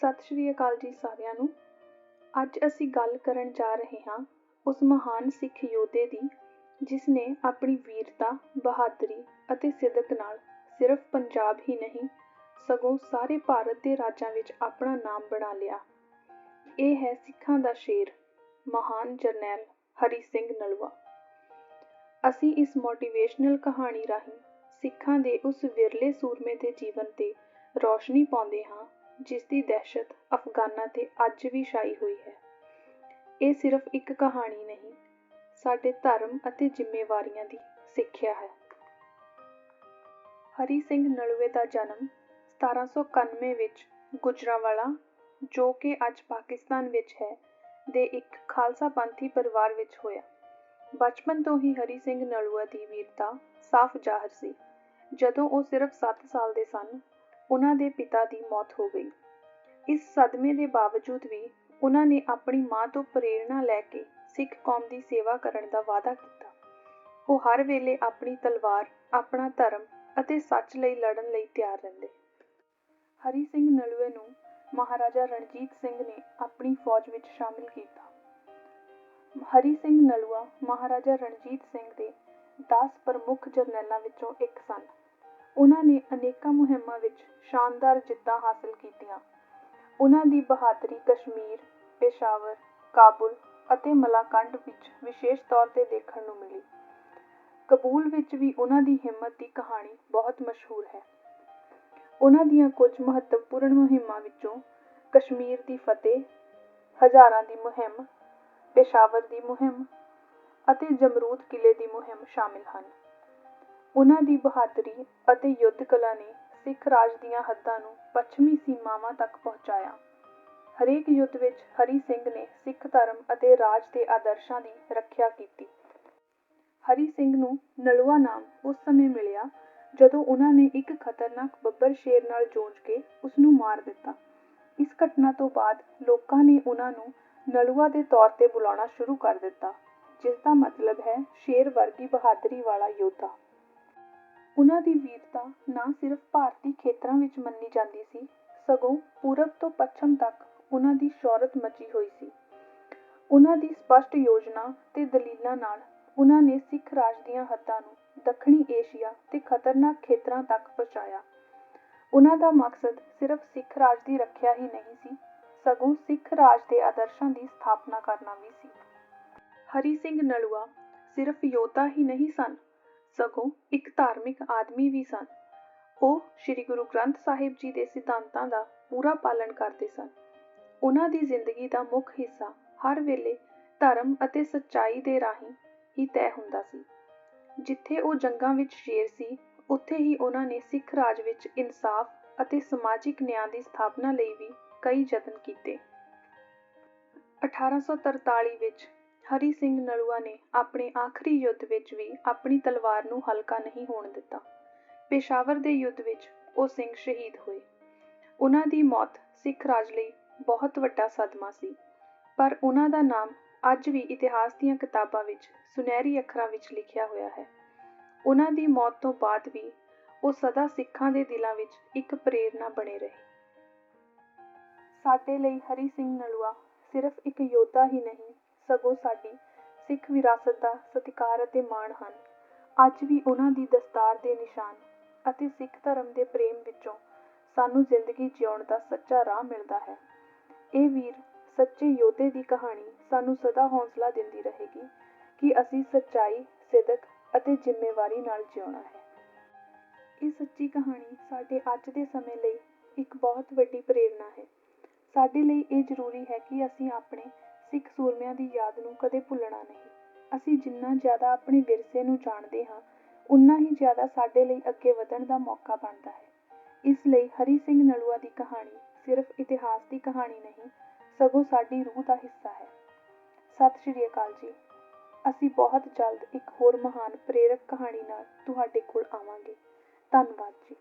ਸਤਿ ਸ਼੍ਰੀ ਅਕਾਲ ਜੀ ਸਾਰਿਆਂ ਨੂੰ। ਅੱਜ ਅਸੀਂ ਗੱਲ ਕਰਨ ਜਾ ਰਹੇ ਹਾਂ ਉਸ ਮਹਾਨ ਸਿੱਖ ਯੋਧੇ ਦੀ, ਜਿਸ ਨੇ ਆਪਣੀ ਵੀਰਤਾ, ਬਹਾਦਰੀ ਅਤੇ ਸਿਦਕ ਨਾਲ ਸਿਰਫ ਪੰਜਾਬ ਹੀ ਨਹੀਂ, ਸਗੋਂ ਸਾਰੇ ਭਾਰਤ ਦੇ ਰਾਜਾਂ ਵਿੱਚ ਆਪਣਾ ਨਾਮ ਬਣਾ ਲਿਆ। ਇਹ ਹੈ ਸਿੱਖਾਂ ਦਾ ਸ਼ੇਰ, ਮਹਾਨ ਜਰਨੈਲ ਹਰੀ ਸਿੰਘ ਨਲਵਾ ਅਸੀਂ ਇਸ ਮੋਟੀਵੇਸ਼ਨਲ ਕਹਾਣੀ ਰਾਹੀਂ ਸਿੱਖਾਂ ਦੇ ਉਸ ਵਿਰਲੇ ਸੂਰਮੇ ਦੇ ਜੀਵਨ ਤੇ ਰੌਸ਼ਨੀ ਪਾਉਂਦੇ ਹਾਂ ਜਿਸ ਦੀ ਦਹਿਸ਼ਤ ਅਫਗਾਨਾਂ ਤੇ ਅੱਜ ਵੀ ਛਾਈ ਹੋਈ ਹੈ। ਇਹ ਸਿਰਫ ਇੱਕ ਕਹਾਣੀ ਨਹੀਂ, ਸਾਡੇ ਧਰਮ ਅਤੇ ਜ਼ਿੰਮੇਵਾਰੀਆਂ ਦੀ ਸਿੱਖਿਆ ਹੈ। ਹਰੀ ਸਿੰਘ ਨਲੂਏ ਦਾ ਜਨਮ 1791 ਵਿੱਚ ਗੁਜਰਾਵਾਲਾ, ਜੋ ਕਿ ਅੱਜ ਪਾਕਿਸਤਾਨ ਵਿੱਚ ਹੈ, ਦੇ ਇੱਕ ਖਾਲਸਾ ਪੰਥੀ ਪਰਿਵਾਰ ਵਿੱਚ ਹੋਇਆ। ਬਚਪਨ ਤੋਂ ਹੀ ਹਰੀ ਸਿੰਘ ਨਲੂਆ ਦੀ ਵੀਰਤਾ ਸਾਫ਼ ਜ਼ਾਹਰ ਸੀ। ਜਦੋਂ ਉਹ ਸਿਰਫ 7 ਸਾਲ ਦੇ ਸਨ ਉਹਨਾਂ ਦੇ ਪਿਤਾ ਦੀ ਮੌਤ ਹੋ ਗਈ। ਇਸ ਸਦਮੇ ਦੇ ਬਾਵਜੂਦ ਵੀ ਉਹਨਾਂ ਨੇ ਆਪਣੀ ਮਾਂ ਤੋਂ ਪ੍ਰੇਰਣਾ ਲੈ ਕੇ ਸਿੱਖ ਕੌਮ ਦੀ ਸੇਵਾ ਕਰਨ ਦਾ ਵਾਅਦਾ ਕੀਤਾ। ਉਹ ਹਰ ਵੇਲੇ ਆਪਣੀ ਤਲਵਾਰ, ਆਪਣਾ ਧਰਮ ਅਤੇ ਸੱਚ ਲਈ ਲੜਨ ਲਈ ਤਿਆਰ ਰਹਿੰਦੇ। ਹਰੀ ਸਿੰਘ ਨਲੂਏ ਨੂੰ ਮਹਾਰਾਜਾ ਰਣਜੀਤ ਸਿੰਘ ਨੇ ਆਪਣੀ ਫੌਜ ਵਿੱਚ ਸ਼ਾਮਿਲ ਕੀਤਾ। ਹਰੀ ਸਿੰਘ ਨਲੂਆ ਮਹਾਰਾਜਾ ਰਣਜੀਤ ਸਿੰਘ ਦੇ 10 ਪ੍ਰਮੁੱਖ ਜਰਨੈਲਾਂ ਵਿੱਚੋਂ ਇੱਕ ਸਨ। ਉਹਨਾਂ ਨੇ ਅਨੇਕਾਂ ਮੁਹਿੰਮਾਂ ਵਿੱਚ ਸ਼ਾਨਦਾਰ ਜਿੱਤਾਂ ਹਾਸਲ ਕੀਤੀਆਂ। ਉਹਨਾਂ ਦੀ ਬਹਾਦਰੀ ਕਸ਼ਮੀਰ, ਪੇਸ਼ਾਵਰ, ਕਾਬੁਲ ਅਤੇ ਮਲਾਕੰਡ ਵਿੱਚ ਵਿਸ਼ੇਸ਼ ਤੌਰ ਤੇ ਦੇਖਣ ਨੂੰ ਮਿਲੀ। ਕਬੂਲ ਵਿੱਚ ਵੀ ਉਹਨਾਂ ਦੀ ਹਿੰਮਤ ਦੀ ਕਹਾਣੀ ਬਹੁਤ ਮਸ਼ਹੂਰ ਹੈ। ਉਹਨਾਂ ਦੀਆਂ ਕੁਝ ਮਹੱਤਵਪੂਰਨ ਮੁਹਿੰਮਾਂ ਵਿੱਚੋਂ ਕਸ਼ਮੀਰ ਦੀ ਫਤਿਹ, ਹਜ਼ਾਰਾਂ ਦੀ ਮੁਹਿੰਮ, ਪੇਸ਼ਾਵਰ ਦੀ ਮੁਹਿੰਮ ਅਤੇ ਜਮਰੂਦ ਕਿਲੇ ਦੀ ਮੁਹਿੰਮ ਸ਼ਾਮਿਲ ਹਨ। ਉਹਨਾਂ ਦੀ ਬਹਾਦਰੀ ਅਤੇ ਯੁੱਧ ਕਲਾ ਨੇ ਸਿੱਖ ਰਾਜ ਦੀਆਂ ਹੱਦਾਂ ਨੂੰ ਪੱਛਮੀ ਸੀਮਾਵਾਂ ਤੱਕ ਪਹੁੰਚਾਇਆ। ਹਰੇਕ ਯੁੱਧ ਵਿੱਚ ਹਰੀ ਸਿੰਘ ਨੇ ਸਿੱਖ ਧਰਮ ਅਤੇ ਰਾਜ ਦੇ ਆਦਰਸ਼ਾਂ ਦੀ ਰੱਖਿਆ ਕੀਤੀ। ਹਰੀ ਸਿੰਘ ਨੂੰ ਨਲੂਆ ਨਾਮ ਉਸ ਸਮੇਂ ਮਿਲਿਆ ਜਦੋਂ ਉਹਨਾਂ ਨੇ ਇੱਕ ਖਤਰਨਾਕ ਬੱਬਰ ਸ਼ੇਰ ਨਾਲ ਜੂਝ ਕੇ ਉਸਨੂੰ ਮਾਰ ਦਿੱਤਾ। ਇਸ ਘਟਨਾ ਤੋਂ ਬਾਅਦ ਲੋਕਾਂ ਨੇ ਉਹਨਾਂ ਨੂੰ ਨਲੂਆ ਦੇ ਤੌਰ ਤੇ ਬੁਲਾਉਣਾ ਸ਼ੁਰੂ ਕਰ ਦਿੱਤਾ, ਜਿਸਦਾ ਮਤਲਬ ਹੈ ਸ਼ੇਰ ਵਰਗੀ ਬਹਾਦਰੀ ਵਾਲਾ ਯੋਧਾ। ਉਹਨਾਂ ਦੀ ਵੀਰਤਾ ਨਾ ਸਿਰਫ ਭਾਰਤੀ ਖੇਤਰਾਂ ਵਿੱਚ ਮੰਨੀ ਜਾਂਦੀ ਸੀ, ਸਗੋਂ ਪੂਰਬ ਤੋਂ ਪੱਛਮ ਤੱਕ ਉਹਨਾਂ ਦੀ ਸ਼ੌਹਰਤ ਮਚੀ ਹੋਈ ਸੀ। ਉਹਨਾਂ ਦੀ ਸਪਸ਼ਟ ਯੋਜਨਾ ਤੇ ਦਲੀਲਾਂ ਨਾਲ ਉਹਨਾਂ ਨੇ ਸਿੱਖ ਰਾਜ ਦੀਆਂ ਹੱਦਾਂ ਨੂੰ ਦੱਖਣੀ ਏਸ਼ੀਆ ਤੇ ਖਤਰਨਾਕ ਖੇਤਰਾਂ ਤੱਕ ਪਹੁੰਚਾਇਆ। ਉਹਨਾਂ ਦਾ ਮਕਸਦ ਸਿਰਫ ਸਿੱਖ ਰਾਜ ਦੀ ਰੱਖਿਆ ਹੀ ਨਹੀਂ ਸੀ, ਸਗੋਂ ਸਿੱਖ ਰਾਜ ਦੇ ਆਦਰਸ਼ਾਂ ਦੀ ਸਥਾਪਨਾ ਕਰਨਾ ਵੀ ਸੀ। ਹਰੀ ਸਿੰਘ ਨਲੂਆ ਸਿਰਫ ਯੋਧਾ ਹੀ ਨਹੀਂ ਸਨ ਸਗੋਂ ਇੱਕ ਧਾਰਮਿਕ ਆਦਮੀ ਵੀ ਸਨ। ਉਹ ਸ੍ਰੀ ਗੁਰੂ ਗ੍ਰੰਥ ਸਾਹਿਬ ਜੀ ਦੇ ਸਿਧਾਂਤਾਂ ਦਾ ਪੂਰਾ ਪਾਲਣ ਕਰਦੇ ਸਨ। ਉਹਨਾਂ ਦੀ ਜ਼ਿੰਦਗੀ ਦਾ ਮੁੱਖ ਹਿੱਸਾ ਹਰ ਵੇਲੇ ਧਰਮ ਅਤੇ ਸੱਚਾਈ ਦੇ ਰਾਹੀਂ ਹੀ ਤੈਅ ਹੁੰਦਾ ਸੀ। ਜਿੱਥੇ ਉਹ ਜੰਗਾਂ ਵਿੱਚ ਸ਼ੇਰ ਸੀ, ਉੱਥੇ ਹੀ ਉਹਨਾਂ ਨੇ ਸਿੱਖ ਰਾਜ ਵਿੱਚ ਇਨਸਾਫ ਅਤੇ ਸਮਾਜਿਕ ਨਿਆਂ ਦੀ ਸਥਾਪਨਾ ਲਈ ਵੀ ਕਈ ਯਤਨ ਕੀਤੇ। 1843 ਵਿੱਚ ਹਰੀ ਸਿੰਘ ਨਲੂਆ ਨੇ ਆਪਣੇ ਆਖਰੀ ਯੁੱਧ ਵਿੱਚ ਵੀ ਆਪਣੀ ਤਲਵਾਰ ਨੂੰ ਹਲਕਾ ਨਹੀਂ ਹੋਣ ਦਿੱਤਾ। ਪੇਸ਼ਾਵਰ ਦੇ ਯੁੱਧ ਵਿੱਚ ਉਹ ਸਿੰਘ ਸ਼ਹੀਦ ਹੋਏ। ਉਹਨਾਂ ਦੀ ਮੌਤ ਸਿੱਖ ਰਾਜ ਲਈ ਬਹੁਤ ਵੱਡਾ ਸਦਮਾ ਸੀ। ਪਰ ਉਹਨਾਂ ਦਾ ਨਾਮ ਅੱਜ ਵੀ ਇਤਿਹਾਸ ਦੀਆਂ ਕਿਤਾਬਾਂ ਵਿੱਚ ਸੁਨਹਿਰੀ ਅੱਖਰਾਂ ਵਿੱਚ ਲਿਖਿਆ ਹੋਇਆ ਹੈ। ਉਹਨਾਂ ਦੀ ਮੌਤ ਤੋਂ ਬਾਅਦ ਵੀ ਉਹ ਸਦਾ ਸਿੱਖਾਂ ਦੇ ਦਿਲਾਂ ਵਿੱਚ ਇੱਕ ਪ੍ਰੇਰਨਾ ਬਣੇ ਰਹੇ। ਸਾਡੇ ਲਈ ਹਰੀ ਸਿੰਘ ਨਲੂਆ ਸਿਰਫ ਇੱਕ ਯੋਧਾ ਹੀ ਨਹੀਂ ਸਗੋਂ ਸਾਡੀ ਸਿੱਖ ਵਿਰਾਸਤ ਦਾ ਸਤਿਕਾਰ ਅਤੇ ਮਾਣ ਹਨ। ਅੱਜ ਵੀ ਉਹਨਾਂ ਦੀ ਦਸਤਾਰ ਦੇ ਨਿਸ਼ਾਨ ਅਤੇ ਸਿੱਖ ਧਰਮ ਦੇ ਪ੍ਰੇਮ ਵਿੱਚੋਂ ਸਾਨੂੰ ਜ਼ਿੰਦਗੀ ਜਿਉਣ ਦਾ ਸੱਚਾ ਰਾਹ ਮਿਲਦਾ ਹੈ। ਇਹ ਵੀਰ ਸੱਚੇ ਯੋਧੇ ਦੀ ਕਹਾਣੀ ਸਾਨੂੰ ਸਦਾ ਹੌਸਲਾ ਦਿੰਦੀ ਰਹੇਗੀ ਕਿ ਅਸੀਂ ਸੱਚਾਈ, ਸਿਦਕ ਅਤੇ ਜ਼ਿੰਮੇਵਾਰੀ ਨਾਲ ਜਿਉਣਾ ਹੈ। ਇਹ ਸੱਚੀ ਕਹਾਣੀ ਸਾਡੇ ਅੱਜ ਦੇ ਸਮੇਂ ਲਈ ਇੱਕ ਬਹੁਤ ਵੱਡੀ ਪ੍ਰੇਰਨਾ ਹੈ। ਸਾਡੇ ਲਈ ਇਹ ਜ਼ਰੂਰੀ ਹੈ ਕਿ ਅਸੀਂ ਆਪਣੇ ਸਿੱਖ ਸੂਰਮਿਆਂ ਦੀ ਯਾਦ ਨੂੰ ਕਦੇ ਭੁੱਲਣਾ ਨਹੀਂ। ਅਸੀਂ ਜਿੰਨਾ ਜ਼ਿਆਦਾ ਆਪਣੇ ਵਿਰਸੇ ਨੂੰ ਜਾਣਦੇ ਹਾਂ ਉਨਾ ਹੀ ਜ਼ਿਆਦਾ ਸਾਡੇ ਲਈ ਅੱਗੇ ਵਧਣ ਦਾ ਮੌਕਾ ਬਣਦਾ ਹੈ। ਇਸ ਲਈ ਹਰੀ ਸਿੰਘ ਨਲੂਆ ਦੀ ਕਹਾਣੀ ਸਿਰਫ ਇਤਿਹਾਸ ਦੀ ਕਹਾਣੀ ਨਹੀਂ, ਸਗੋਂ ਸਾਡੀ ਰੂਹ ਦਾ ਹਿੱਸਾ ਹੈ। ਸਤਿ ਸ਼੍ਰੀ ਅਕਾਲ ਜੀ। ਅਸੀਂ ਬਹੁਤ ਜਲਦ ਇੱਕ ਹੋਰ ਮਹਾਨ ਪ੍ਰੇਰਕ ਕਹਾਣੀ ਨਾਲ ਤੁਹਾਡੇ ਕੋਲ ਆਵਾਂਗੇ। ਧੰਨਵਾਦ ਜੀ।